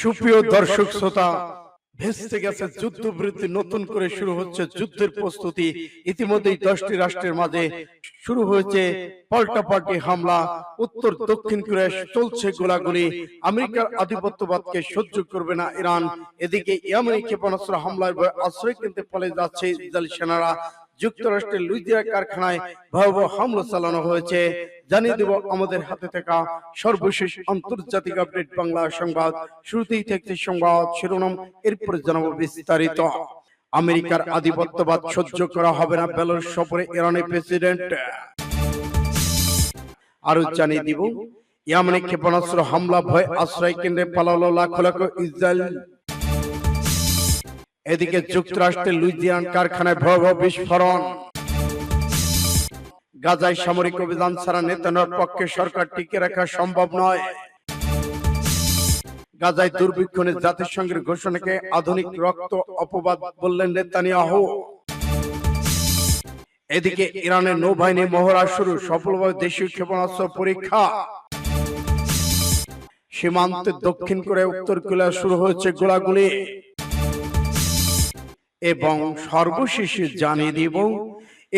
সুপ্রিয় দর্শক শ্রোতা ভেস্তে গেছে যুদ্ধবৃত্তি নতুন করে শুরু হচ্ছে যুদ্ধের প্রস্তুতি। ইতিমধ্যেই দশটি রাষ্ট্রের মাঝে শুরু হয়েছে পাল্টাপাল্টি হামলা। উত্তর দক্ষিণ কোরিয়া চলছে গোলাগুলি। আমেরিকার আধিপত্যবাদকে সহ্য করবে না ইরান। এদিকে ইয়ামানি ক্ষেপণাস্ত্র হামলার আশ্রয় কিনতে পালে যাচ্ছে ইসরায়েলি সেনারা। যুক্তরাষ্ট্রের লুইজিয়া কারখানায় ভয়াবহ হামলা চালানো হয়েছে। জানিয়ে দেব আমাদের হাতে থাকা সর্বশেষ আন্তর্জাতিক আপডেট বাংলা সংবাদ। শুরুতেই থাকছে সংবাদ শিরোনাম। এরপরে জানাব বিস্তারিত। আমেরিকার আধিপত্যবাদ সহ্য করা হবে না বেলারুশ সফরে ইরানের প্রেসিডেন্ট। আরও জানিয়ে দিব ইয়ামানে ক্ষেপণাস্ত্র হামলা ভয় আশ্রয় কেন্দ্রে পালালো লাখ লাখ ইসরায়েল। এদিকে যুক্তরাষ্ট্রের লুইজিয়ান কারখানায় ভয়াবহ বিস্ফোরণ। গাজায় সামরিক অভিযান ছাড়া নেতানোর পক্ষে সরকার টিকে রাখা সম্ভব নয়। গাজায় দুর্ভিক্ষণে জাতিসংঘের ঘোষণাকে আধুনিক রক্ত অপবাদ বললেন নেতানিয়াহু। এদিকে ইরানের নৌবাহিনী মহড়া শুরু। সফলভাবে দেশীয় ক্ষেপণাস্ত্র পরীক্ষা। সীমান্তে দক্ষিণ কোরিয়া উত্তর কোরিয়া শুরু হয়েছে গোলাগুলি। এবং সর্বশেষে জানিয়ে দিব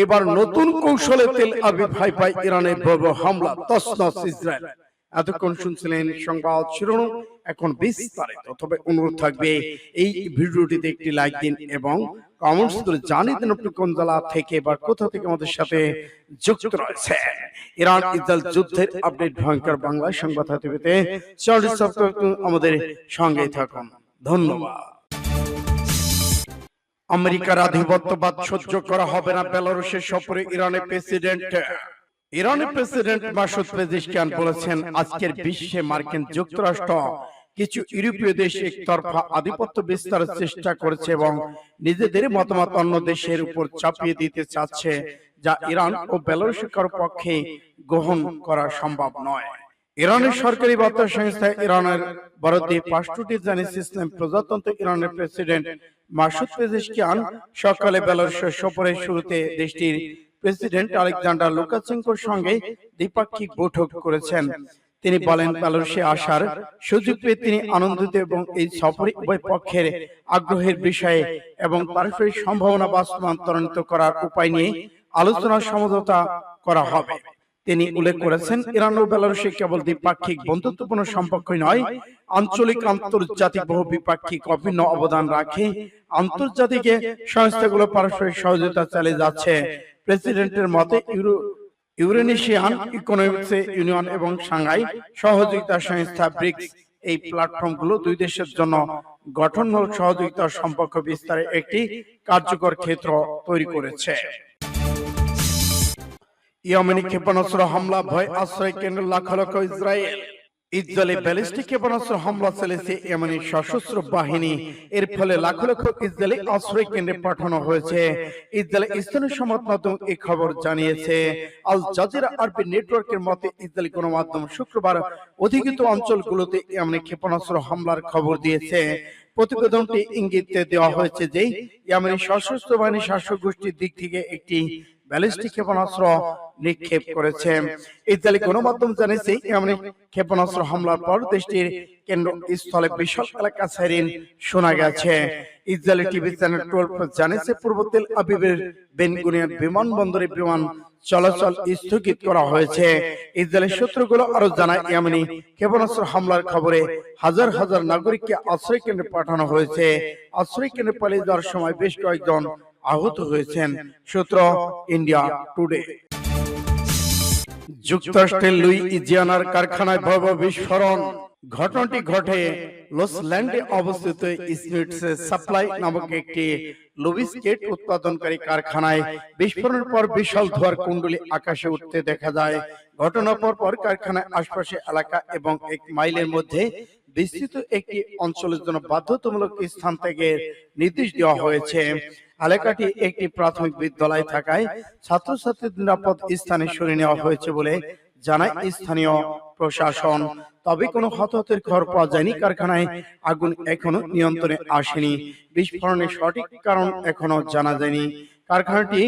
এবার নতুন কৌশলে তেল আবিব হাইফাই ইরানের ভয়াবহ হামলা। তসনস ইসরায়েল। এতক্ষণ শুনছিলেন সংবাদ শিরোনাম। এখন বিস্তারিত। তবে অনুরোধ থাকবে এই ভিডিওটিতে একটি লাইক দিন এবং কমেন্টস করে জানিয়ে দিন আপনি কোন জেলা থেকে বা কোথা থেকে আমাদের সাথে যুক্ত রয়েছে। ইরান ইসরায়েল যুদ্ধের আপডেট ভয়ঙ্কর বাংলা সংবাদ হাতে পেতে আমাদের সঙ্গেই থাকুন। ধন্যবাদ। আমেরিকার আধিপত্যবাদ সহ্য করা হবে না বেলারুশের সফরে ইরানের প্রেসিডেন্ট ইরানের প্রেসিডেন্ট মাসুদ পেজিশকিয়ান বলেছেন আজকের বিশ্বে মার্কিন যুক্তরাষ্ট্র কিছু ইউরোপীয় দেশ একতরফা আধিপত্য বিস্তারের চেষ্টা করেছে এবং নিজেদের মতামত অন্য দেশের উপর চাপিয়ে দিতে চাচ্ছে যা ইরান ও বেলারুশের পক্ষে গ্রহণ করা সম্ভব নয়। ইরানের সরকারি বার্তা সংস্থা ইরানের ভারতে পাঁচটি জানিয়েছে ইসলাম প্রজাতন্ত্র ইরানের প্রেসিডেন্ট মাসুদ পেজিশকিয়ান সকালে বেলারুশের সফরের শুরুতে দেশটির প্রেসিডেন্ট আলেকজান্ডার লুকাচেঙ্কোর সঙ্গে দ্বিপাক্ষিক বৈঠক করেছেন। তিনি বলেন বেলারুশে আসার সুযোগ পেয়ে তিনি আনন্দিত এবং এই সফরে উভয় পক্ষের আগ্রহের বিষয়ে এবং পারস্পরিক সম্ভাবনা বাস্তবায়ন ত্বরান্বিত করার উপায় নিয়ে আলোচনা সমঝোতা করা হবে। তিনি উল্লেখ করেছেন ইরান ও বেলারুশে কেবল দ্বিপাক্ষিক বন্ধুত্বপূর্ণ সম্পর্কই নয় আঞ্চলিক আন্তর্জাতিক বহু বিপাক্ষিক অভিন্ন অবদান রাখে আন্তর্জাতিক সংস্থাগুলো পারস্পরিক সহযোগিতা চালিয়ে যাচ্ছে প্রেসিডেন্টের মতে ইউরো ইউরেনেশিয়ান ইকোনমিক্স ইউনিয়ন এবং সাংহাই সহযোগিতা সংস্থা ব্রিক্স এই প্ল্যাটফর্মগুলো দুই দেশের জন্য গঠনমূলক সহযোগিতার সম্পর্ক বিস্তারে একটি কার্যকর ক্ষেত্র তৈরি করেছে। ইয়েমেনি ক্ষেপণাস্ত্র হামলা ভয় আশ্রয় কেন্দ্র লাখ লক্ষ ইসরায়েল ইসরায়েলে ব্যালিস্টিক ক্ষেপণাস্ত্র হামলা চালিয়েছে ইয়েমেনি সশস্ত্র বাহিনী। এর ফলে লাখ লক্ষ ইসরায়েলি আশ্রয় কেন্দ্রে পাঠানো হয়েছে। ইসরায়েলের স্থানীয় সংবাদ মাধ্যম এই খবর জানিয়েছে। আল জাজিরা আরবি নেটওয়ার্কের মতে ইসরায়েলি গণমাধ্যম শুক্রবার অধিকৃত অঞ্চলগুলোতে ইয়েমেনি ক্ষেপণাস্ত্র হামলার খবর দিয়েছে। প্রতিবেদনটি ইঙ্গিত দেওয়া হয়েছে যে ইয়েমেনি সশস্ত্র বাহিনী শাসক গোষ্ঠীর দিক থেকে একটি ব্যালিস্টিক ক্ষেপণাস্ত্র নিক্ষেপ করেছে। ইসরায়েলি গণমাধ্যম জানিয়েছে এমন ক্ষেপণাস্ত্র হামলার পর দেশটির কেন্দ্র স্থলে বিশাল এলাকা সাইরিন শোনা গেছে। ইসরায়েলি টিভি চ্যানেল টুয়েলভ জানিয়েছে পূর্ব তেল আবিবের বেনগুনিয়ার বিমানবন্দরে বিমান চলাচল স্থগিত করা হয়েছে। ইসরায়েলের সূত্রগুলো আরও জানায় ইয়ামানি ক্ষেপণাস্ত্র হামলার খবরে হাজার হাজার নাগরিককে আশ্রয় কেন্দ্রে পাঠানো হয়েছে। আশ্রয় কেন্দ্রে পালিয়ে যাওয়ার সময় বেশ কয়েকজন আহত হয়েছেন সূত্র ইন্ডিয়া টুডে। যুক্তরাষ্ট্রের লুই ইজিয়ানার কারখানায় ভয়াবহ বিস্ফোরণ। ঘটনাটি ঘটে লসল্যান্ডে অবস্থিত স্মিটস সাপ্লাই নামক একটি লুবিস্কেট উৎপাদনকারী কারখানায় বিস্ফোরণের পর বিশাল ধোয়ার কুণ্ডলী আকাশে উঠতে দেখা যায়। ঘটনার পর পর কারখানার আশপাশে এলাকা এবং এক মাইলের মধ্যে বিস্তৃত একটি অঞ্চলের জন্য বাধ্যতামূলক স্থান থেকে নির্দেশ দেওয়া হয়েছে। এলাকাটি একটি প্রাথমিক বিদ্যালয় থাকায় ছাত্রছাত্রীদের নিরাপদ স্থানে সরিয়ে নেওয়া হয়েছে বলে জানায় স্থানীয় প্রশাসন। তবে কোনো হতাহতের খবর পাওয়া যায়নি। কারখানায় আগুন এখনও নিয়ন্ত্রণে আসেনি। বিস্ফোরণের সঠিক কারণ এখনও জানা যায়নি। কারখানাটি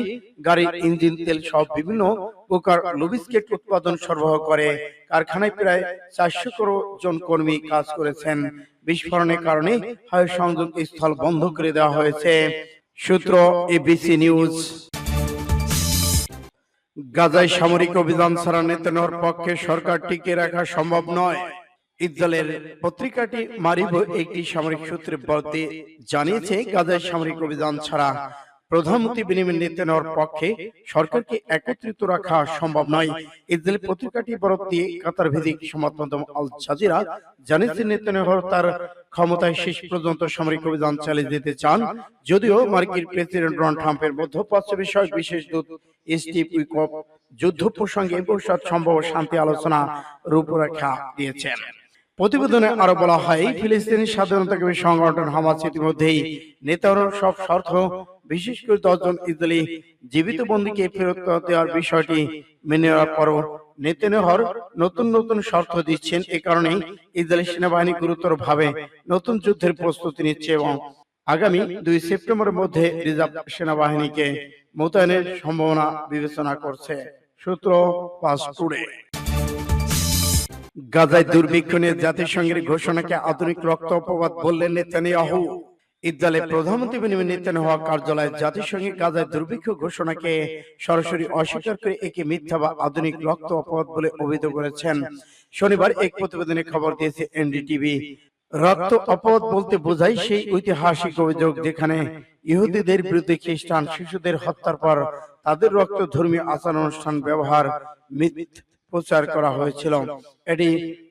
গাড়ির ইঞ্জিন, তেল সব বিভিন্ন প্রকার লুবিস্কেট উৎপাদন সরবরাহ করে। কারখানায় প্রায় চারশো করো জন কর্মী কাজ করেছেন। বিস্ফোরণের কারণে হাই সংযোগ স্থল বন্ধ করে দেওয়া হয়েছে। সূত্র এবিসি নিউজ। গাজায় সামরিক অভিযান ছাড়া নেতানোর পক্ষে সরকার টিকে রাখা সম্ভব নয়। ইসরায়েলের পত্রিকাটি মারিব একটি সামরিক সূত্রে বলতে জানিয়েছে, গাজায় সামরিক অভিযান ছাড়া প্রধানমন্ত্রী বেনিয়ামিন নেতানোর পক্ষে সরকারকে একত্রিত রাখা সম্ভব নয়। ইসরায়েল পত্রিকাটি বরফ দিয়ে কাতার ভিত্তিক সংবাদ আল জাজিরা। জানিয়েছে নেতানিয়াহু তার ক্ষমতায় শেষ পর্যন্ত সামরিক অভিযান চালিয়ে যেতে চান। যদিও মার্কিন প্রেসিডেন্ট ডোনাল্ড ট্রাম্পের মধ্যপ্রাচ্য বিষয়ক বিশেষ দূত স্টিভ উইকপ যুদ্ধ প্রসঙ্গে ভবিষ্যৎ সম্ভব শান্তি আলোচনা রূপরেখা দিয়েছেন। প্রতিবেদনে আরও বলা হয়, ফিলিস্তিনি স্বাধীনতাকামী সংগঠন হামাস ইতিমধ্যেই নেতার সব শর্ত বিশেষ করে দশজন ইসরায়েলি জীবিত বন্দীকে ফেরত দেওয়ার বিষয়টি মেনে নেওয়ার পরও নেতানিয়াহুর নতুন নতুন শর্ত দিচ্ছেন। এ কারণেই ইসরায়েলি সেনাবাহিনী গুরুতরভাবে নতুন যুদ্ধের প্রস্তুতি নিচ্ছে এবং আগামী দুই সেপ্টেম্বরের মধ্যে রিজার্ভ সেনাবাহিনীকে মোতায়েনের সম্ভাবনা বিবেচনা করছে। সূত্র পাস টুডে। গাজায় দুর্ভিক্ষ নিয়ে জাতিসংঘের ঘোষণাকে আধুনিক রক্ত অপবাদ বললেন নেতানিয়াহু। ইসরায়েলের প্রধানমন্ত্রী বেনিয়ামিন নেতানিয়াহু কার্যালয়ে জাতিসংঘের গাজায় দুর্ভিক্ষ ঘোষণাকে সরাসরি অস্বীকার করে একে মিথ্যা বা আধুনিক রক্ত অপবাদ বলে অভিহিত করেছেন। শনিবার এক প্রতিবেদনে খবর দিয়েছে এনডিটিভি। রক্ত অপবাদ বলতে বোঝায় সেই ঐতিহাসিক অভিযোগ যেখানে ইহুদিদের বিরুদ্ধে খ্রিস্টান শিশুদের হত্যার পর তাদের রক্ত ধর্মীয় আচার অনুষ্ঠান ব্যবহার মিথ প্রচার করা হয়েছিল। এটি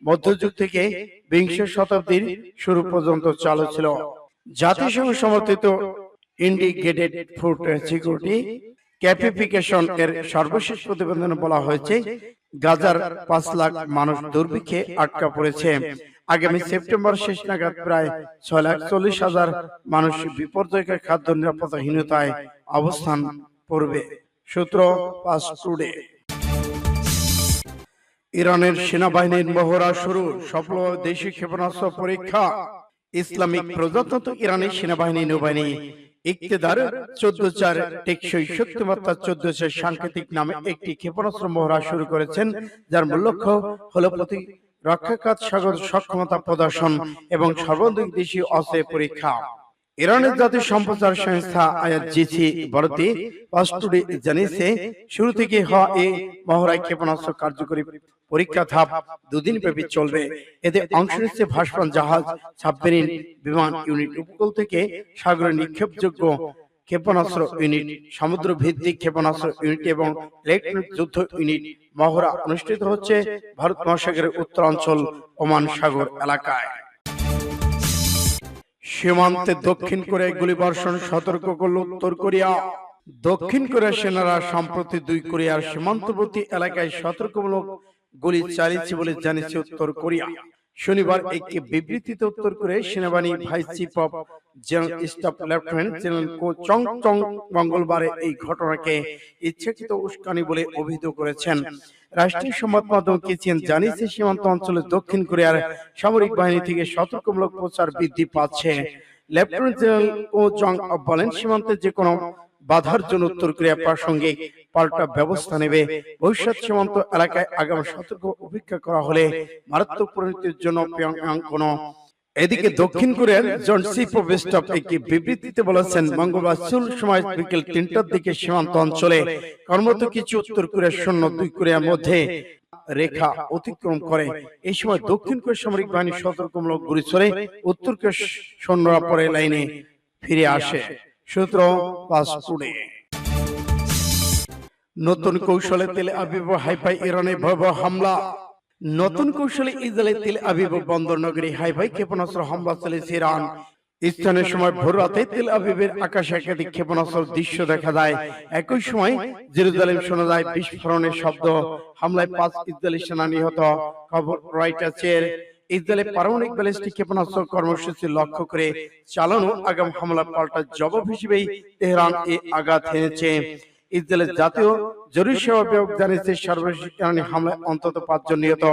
মধ্যযুগ থেকে বিংশ শতাব্দীর শুরু পর্যন্ত চালু ছিল জাতিসংঘ সমর্থিত ইন্ডিকেটেড ফুড সিকিউরিটি ক্যাপিফিকেশন এর সর্বশেষ প্রতিবেদনে বলা হয়েছে গাজার পাঁচ লাখ মানুষ দুর্ভিক্ষে আটকা পড়েছে। আগামী সেপ্টেম্বর শেষ নাগাদ প্রায় ছয় লাখ চল্লিশ হাজার মানুষ বিপর্যয়কর খাদ্য নিরাপত্তাহীনতায় অবস্থান করবে। সূত্র পাস টুডে। ইরানের সেনাবাহিনীর মহড়া শুরু সফল দেশি ক্ষেপণাস্ত্র পরীক্ষা। ইসলামিক প্রজাতন্ত্র ইরানের সেনাবাহিনী নৌবাহিনী, ইকতেদার চোদ্দ চার টেকসই শক্তিমত্তা চোদ্দ চার সাংকেতিক নামে একটি ক্ষেপণাস্ত্র মহড়া শুরু করেছেন, যার মূল লক্ষ্য হল প্রতি রক্ষাকাত সাগর সক্ষমতা প্রদর্শন এবং সর্বাধিক দেশীয় অস্ত্রের পরীক্ষা। ইরানের জাতীয় সম্প্রচার সংস্থা আইআরজিসি ভারতে পাস্টুডে জানিয়েছে, শুরু থেকে হওয়া এই মহড়ায় ক্ষেপণাস্ত্র কার্যকরী পরীক্ষা ধাপ দুদিন ব্যাপী চলবে। এতে অংশ নিচ্ছে ভাসমান জাহাজ, সাবমেরিন বিমান ইউনিট উপকূল থেকে সাগরে নিক্ষেপযোগ্য ক্ষেপণাস্ত্র ইউনিট সমুদ্র ভিত্তিক ক্ষেপণাস্ত্র ইউনিট এবং ইলেকট্রনিক যুদ্ধ ইউনিট মহড়া অনুষ্ঠিত হচ্ছে ভারত মহাসাগরের উত্তরাঞ্চল ওমান সাগর এলাকায়। সীমান্তে দক্ষিণ কোরিয়ায় গুলিবর্ষণ, সতর্ক করল, উত্তর কোরিয়া। দক্ষিণ কোরিয়ার সেনারা সম্প্রতি দুই কোরিয়ার সীমান্তবর্তী এলাকায় সতর্কমূলক গুলি চালিয়েছে বলে জানিয়েছে উত্তর কোরিয়া। শনিবার একটি বিবৃতিতে উত্তর কোরিয়ার সেনাবাহিনী vice chief of general staff lieutenant general কো চং চং মঙ্গলবারে এই ঘটনাকে ইচ্ছাকৃত উস্কানি বলে অভিহিত করেছেন। রাষ্ট্রীয় সংবাদ মাধ্যম কেচিয়ান জানিয়েছে, সীমান্ত অঞ্চলে দক্ষিণ কোরিয়ার সামরিক বাহিনী থেকে সতর্কমূলক প্রচার বৃদ্ধি পাচ্ছে। লেফটেন্যান্ট জেনারেল ও জং বলেন, সীমান্তে যে কোনো বাধার জন্য উত্তর কোরিয়া প্রাসঙ্গিক পাল্টা ব্যবস্থা নেবে। ভবিষ্যৎ সীমান্ত এলাকায় আগামী সতর্ক উপেক্ষা করা হলে মারাত্মক পরিণতির জন্য পিয়ং কোনো এদিকে দক্ষিণ কোরিয়ার জন চিফ অফ একটি বিবৃতিতে বলেছেন মঙ্গলবার চুল সময় বিকেল তিনটার দিকে সীমান্ত অঞ্চলে কর্মরত কিছু উত্তর কোরিয়ার সৈন্য দুই কোরিয়ার মধ্যে রেখা অতিক্রম করে। এই সময় দক্ষিণ কোরিয়ার সামরিক বাহিনী সতর্কমূলক গুলি ছড়ে উত্তর কোরিয়ার সৈন্যরা পরে লাইনে ফিরে আসে। সূত্র পাস নতুন কৌশলে তেলে আবিব হাইফাই ইরানে ভয়াবহ হামলা। নতুন কৌশলে ইসরায়েলের তেল আবিব বন্দর নগরী হাইফাই ক্ষেপণাস্ত্র হামলা চালিয়েছে ইরান। স্থানীয় সময় ভোর রাতে তেল আবিবের আকাশে একাধিক ক্ষেপণাস্ত্র দৃশ্য দেখা যায়। একই সময় জেরুজালেম শোনা যায় বিস্ফোরণের শব্দ। হামলায় পাঁচ ইসরায়েলি সেনা নিহত। খবর রয়টার্সের। ইসরায়েলের পারমাণবিক ব্যালিস্টিক ক্ষেপণাস্ত্র কর্মসূচি লক্ষ্য করে চালানো আগাম হামলা পাল্টা জবাব হিসেবেই তেহরান এ আঘাত হেনেছে। ইসরায়েলের জাতীয় জরুরি সেবা বিভাগ জানিয়েছে সর্বশেষ ইরানি হামলায় অন্তত পাঁচজন নিহত।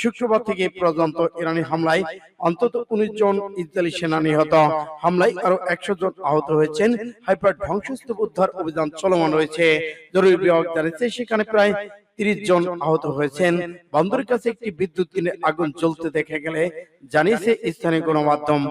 শুক্রবার থেকে পর্যন্ত ইরানি হামলায় অন্তত উনিশ জন ইসরায়েলি সেনা নিহত হামলায় আরও একশো জন আহত হয়েছেন। হাইপার ধ্বংসস্তূপ উদ্ধার অভিযান চলমান রয়েছে। জরুরি বিভাগ জানিয়েছে সেখানে প্রায় তিরিশ জন আহত হয়েছেন। বন্দরের কাছে একটি বিদ্যুৎ কেন্দ্রে আগুন জ্বলতে দেখা গেলে জানিয়েছে স্থানীয় গণমাধ্যম।